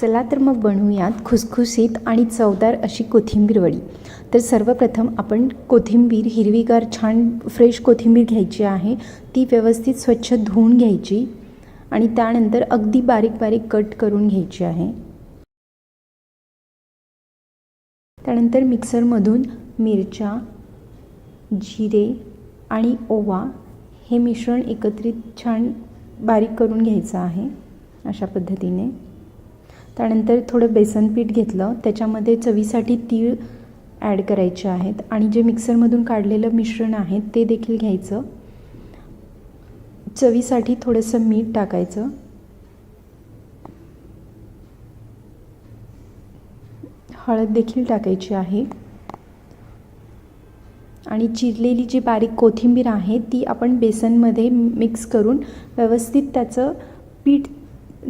चला तर मग बनवूयात खुसखुशीत आणि चवदार अशी कोथिंबीर वडी. तर सर्वप्रथम आपण कोथिंबीर हिरवीगार छान फ्रेश कोथिंबीर घ्यायची आहे. ती व्यवस्थित स्वच्छ धुवून घ्यायची आणि त्यानंतर अगदी बारीक बारीक कट करून घ्यायची आहे. त्यानंतर मिक्सरमधून मिरच्या जिरे आणि ओवा हे मिश्रण एकत्रित छान बारीक करून घ्यायचं आहे अशा पद्धतीने. त्यानंतर थोडं बेसन पीठ घेतलं. त्याच्यामध्ये चवीसाठी तीळ ॲड करायचे आहेत. आणि जे मिक्सरमधून काढलेलं मिश्रण आहे ते देखील घ्यायचं. चवीसाठी थोडंसं मीठ टाकायचं. हळद देखील टाकायची आहे. आणि चिरलेली जी बारीक कोथिंबीर आहे ती आपण बेसनमध्ये मिक्स करून व्यवस्थित त्याचं पीठ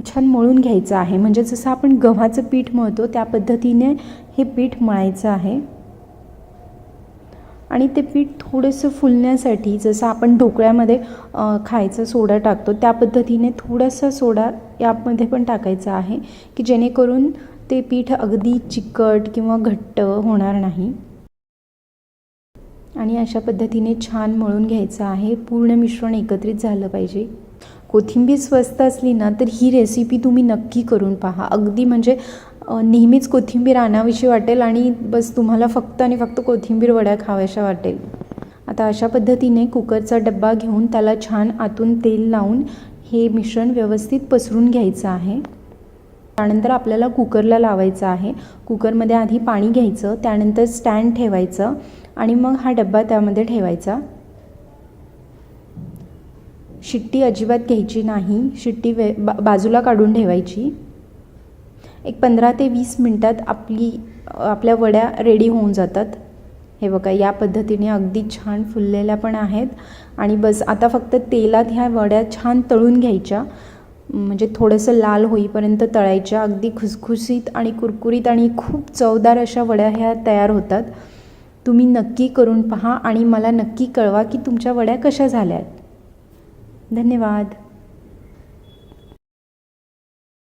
छान मळून घ्यायचं आहे. म्हणजे जसं आपण गव्हाचं पीठ मळतो त्या पद्धतीने हे पीठ मळायचं आहे. आणि ते पीठ थोडंसं फुलण्यासाठी जसं आपण ढोकळ्यामध्ये खायचं सोडा टाकतो त्या पद्धतीने थोडासा सोडा यामध्ये पण टाकायचा आहे की जेणेकरून ते पीठ अगदी चिकट किंवा घट्ट होणार नाही. आणि अशा पद्धतीने छान मळून घ्यायचं आहे. पूर्ण मिश्रण एकत्रित झालं पाहिजे. कोथिंबीर स्वस्त असली ना तर ही रेसिपी तुम्ही नक्की करून पहा. अगदी म्हणजे नेहमीच कोथिंबीर आणावीशी वाटेल आणि बस तुम्हाला फक्त आणि फक्त कोथिंबीर वड्या खाव्याशा वाटेल. आता अशा पद्धतीने कुकरचा डब्बा घेऊन त्याला छान आतून तेल लावून हे मिश्रण व्यवस्थित पसरून घ्यायचं आहे. त्यानंतर आपल्याला कुकरला लावायचं आहे. कुकरमध्ये आधी पाणी घ्यायचं त्यानंतर स्टँड ठेवायचं आणि मग हा डब्बा त्यामध्ये ठेवायचा. शिट्टी अजिबात घ्यायची नाही. शिट्टी वे बा बाजूला काढून ठेवायची. एक पंधरा ते वीस मिनटात आपली आपल्या वड्या रेडी होऊन जातात. हे बघा या पद्धतीने अगदी छान फुललेल्या पण आहेत. आणि बस आता फक्त तेलात ह्या वड्या छान तळून घ्यायच्या. म्हणजे थोडंसं लाल होईपर्यंत तळायच्या. अगदी खुसखुशीत आणि कुरकुरीत आणि खूप चवदार अशा वड्या ह्या तयार होतात. तुम्ही नक्की करून पहा आणि मला नक्की कळवा की तुमच्या वड्या कशा झाल्या आहेत धन्यवाद.